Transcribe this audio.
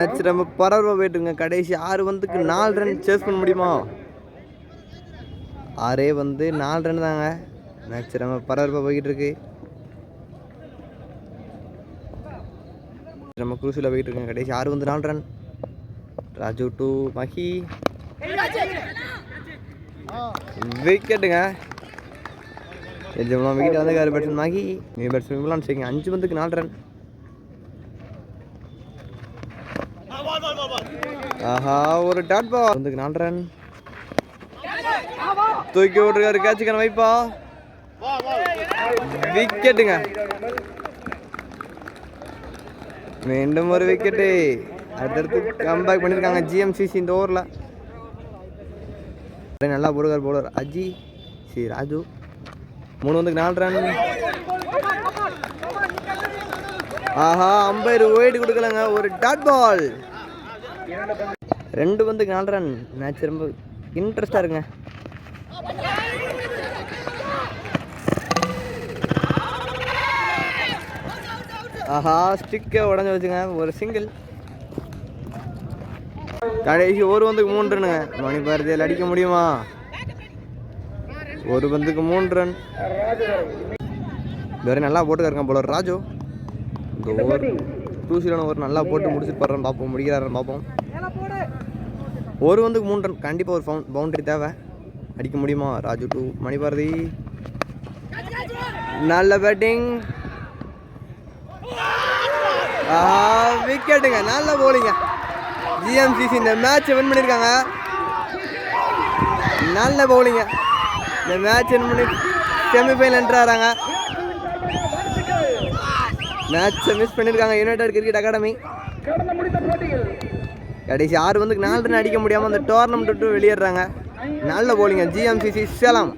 Match ரொம்ப பரவ போயிட்டுருங்க கடைசி ஆறு வந்துக்கு நாலு ரன் சேஸ் பண்ண முடியுமா? ஆறே வந்து நாலு ரன் தாங்க. மேட்ச் ரொம்ப பரபரப்பாக போய்கிட்டு இருக்கு நம்ம குரூசில் போயிட்டு இருக்கேன் கடைசி ஆறு வந்து நாலு ரன் ராஜு டு மஹி விக்கெட்டுங்க எஜமான் விக்கெட் வந்து கார் பேட்ஸ்மேன் மஹி நீ பேட்ஸ்மேன் இம்லான் செய்யுங்க அஞ்சு பந்துக்கு நாலு ரன் ஆஹா ஒரு டாட் பால் பந்துக்கு நாலு ரன் தூக்கி விட்டுருக்காரு கேட்சுக்கான வைப்பா. விக்கெட்டுங்க. மீண்டும் ஒரு விக்கெட்டு. அடுத்தடுத்து கம்பேக் பண்ணியிருக்காங்க ஜிஎம்சிசி இந்த ஓவரில் நல்லா போடுவார் போடுவார் அஜி சி ராஜு. மூணு வந்துக்கு நாலு ரன் ஆஹா அம்பையர் ஒயிட் கொடுக்கலங்க. ஒரு டாட் பால் ரெண்டு பந்துக்கு நாலு ரன் மேட்ச் ரொம்ப இன்ட்ரெஸ்டாக இருங்க ஆஹா ஸ்டிக்கை உடஞ்சி வச்சுங்க. ஒரு சிங்கிள் கடைசி ஒரு பந்துக்கு மூணு ரன்னுங்க. மணி பாரதியில் அடிக்க முடியுமா? ஒரு பந்துக்கு மூணு ரன். இதுவரை நல்லா போட்டுக்காருங்க போல. ராஜு. ஓவர் சீரோன ஓவர் நல்லா போட்டு முடிச்சுட்டு போடுறேன் பார்ப்போம் முடிக்கிறாருன்னு பார்ப்போம் ஒரு வந்துக்கு மூணு ரன். கண்டிப்பாக ஒரு ஃபவுண்ட் பவுண்டரி தேவை. அடிக்க முடியுமா? ராஜு டூ. மணிபாரதி. நல்ல பேட்டிங் விக்கெட்டுங்க நல்ல போலிங்க ஜிஎம்சிசி இந்த மேட்ச் வின் பண்ணியிருக்காங்க நல்ல பவுலிங்க இந்த மேட்ச் வின் பண்ணி செமிஃபைனல் என்ட்ராகிறாங்க மேட்ச்சை மிஸ் பண்ணியிருக்காங்க யுனைடெட் கிரிக்கெட் அகாடமி கடைசி ஆறு வந்து நாலு ரன் அடிக்க முடியாமல் அந்த டோர்னமெண்ட் விட்டு வெளியேறாங்க நல்ல போலிங்க ஜிஎம்சிசி சேலம்